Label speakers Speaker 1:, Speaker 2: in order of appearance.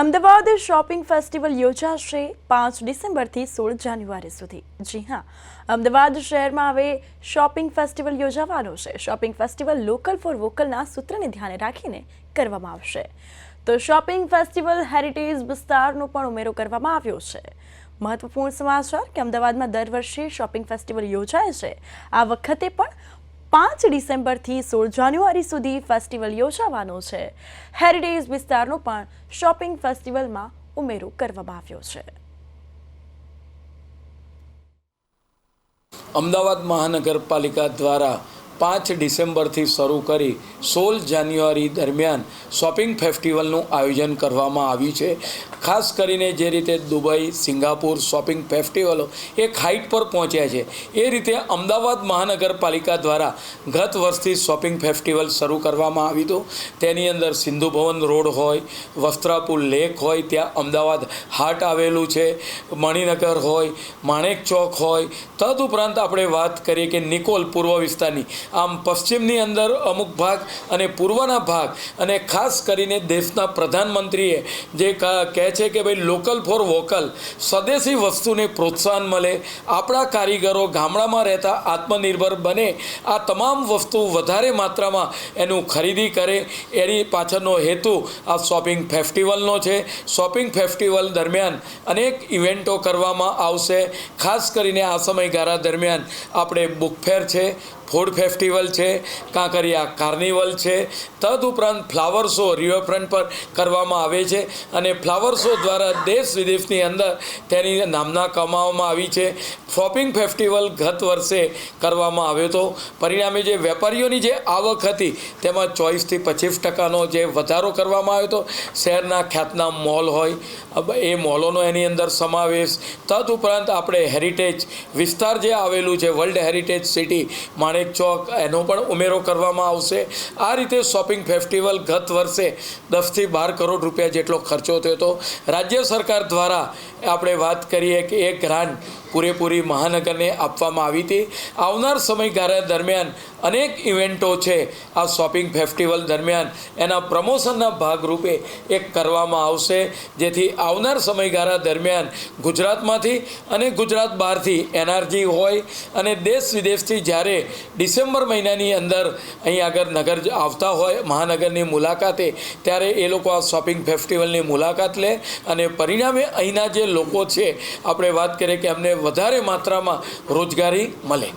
Speaker 1: Ahmedabad shopping festival યોજાશે પાંચ ડિસેમ્બરથી સોળ જાન્યુઆરી સુધી. જી હા, અમદાવાદ શહેરમાં હવે શોપિંગ ફેસ્ટિવલ યોજાવાનો છે. શોપિંગ ફેસ્ટિવલ લોકલ ફોર વોકલના સૂત્રને ધ્યાને રાખીને કરવામાં આવશે. તો શોપિંગ ફેસ્ટિવલ હેરિટેજ વિસ્તારનો પણ ઉમેરો કરવામાં આવ્યો છે. મહત્વપૂર્ણ સમાચાર કે અમદાવાદમાં દર વર્ષે શોપિંગ ફેસ્ટિવલ યોજાય છે. આ વખતે પણ પાંચ ડિસેમ્બરથી સોળ જાન્યુઆરી સુધી ફેસ્ટિવલ યોજાવાનો છે. હેરિટેજ વિસ્તારનો પણ શોપિંગ ફેસ્ટિવલમાં ઉમેરો કરવામાં આવ્યો છે.
Speaker 2: અમદાવાદ મહાનગરપાલિકા દ્વારા પાંચ ડિસેમ્બરથી શરૂ કરી સોળ જાન્યુઆરી દરમિયાન શોપિંગ ફેસ્ટિવલનું આયોજન કરવામાં આવ્યું છે. ખાસ કરીને જે રીતે દુબઈ, સિંગાપુર શોપિંગ ફેસ્ટિવલો એક હાઇટ પર પહોંચ્યા છે, એ રીતે અમદાવાદ મહાનગરપાલિકા દ્વારા ગત વર્ષથી શોપિંગ ફેસ્ટિવલ શરૂ કરવામાં આવ્યું હતું. તેની અંદર સિંધુ ભવન રોડ હોય, વસ્ત્રાપુર લેક હોય, ત્યાં અમદાવાદ હાટ આવેલું છે, મણિનગર હોય, માણેક ચોક હોય. તદુપરાંત આપણે વાત કરીએ કે નિકોલ પૂર્વ વિસ્તારની આમ પશ્ચિમની અંદર અમુક ભાગ અને પૂર્વના ભાગ અને ખાસ કરીને દેશના પ્રધાનમંત્રીએ જે કહે છે કે ભાઈ લોકલ ફોર વોકલ સ્વદેશી વસ્તુને પ્રોત્સાહન મળે, આપણા કારીગરો ગામડામાં રહેતા આત્મનિર્ભર બને, આ તમામ વસ્તુ વધારે માત્રામાં એનું ખરીદી કરે, એની પાછળનો હેતુ આ શોપિંગ ફેસ્ટિવલનો છે. શોપિંગ ફેસ્ટિવલ દરમિયાન અનેક ઇવેન્ટો કરવામાં આવશે. ખાસ કરીને આ સમયગાળા દરમિયાન આપણે બુક ફેર છે ફૂડ ફેસ્ટિવલ છે, કાંકરિયા કાર્નિવલ છે. તદઉપરાંત ફ્લાવર શો રિવરફ્રન્ટ પર કરવામાં આવે છે અને ફ્લાવર શો દ્વારા દેશ વિદેશની અંદર તેની નામના કમાવામાં આવી છે. શોપિંગ ફેસ્ટિવલ ગત વર્ષે કરવામાં આવ્યો હતો. પરિણામે જે વેપારીઓની જે આવક હતી, તેમાં ચોવીસથી પચીસ ટકાનો જે વધારો કરવામાં આવ્યો હતો. શહેરના ખ્યાતનામ મોલ હોય એ મોલોનો એની અંદર સમાવેશ. તદઉપરાંત આપણે હેરિટેજ વિસ્તાર જે આવેલું છે, world heritage city, Manek Chowk એનો પણ ઉમેરો કરવામાં આવશે. આ રીતે શોપિંગ ફેસ્ટિવલ ગત વર્ષે દસથી બાર કરોડ રૂપિયા જેટલો ખર્ચો થયો હતો. રાજ્ય સરકાર દ્વારા આપણે વાત કરીએ કે એ ગ્રાન્ટ પૂરેપૂરી મહાનગરને આપવામાં આવી હતી. આવનાર સમયગાળા દરમિયાન અનેક ઇવેન્ટો છે. આ શોપિંગ ફેસ્ટિવલ દરમિયાન એના પ્રમોશનના ભાગરૂપે એક કરવામાં આવશે. જેથી આવનાર સમયગાળા દરમિયાન ગુજરાતમાંથી અને ગુજરાત બહારથી એનઆરજી હોય અને દેશ વિદેશથી જ્યારે ડિસેમ્બર મહિનાની અંદર અહીં આગળ નગર આવતા હોય, મહાનગરની મુલાકાતે, ત્યારે એ લોકો આ શોપિંગ ફેસ્ટિવલની મુલાકાત લે. અને પરિણામે અહીંના જે લોકો છે, આપણે વાત કરીએ કે એમને વધારે માત્રામાં રોજગારી મળે.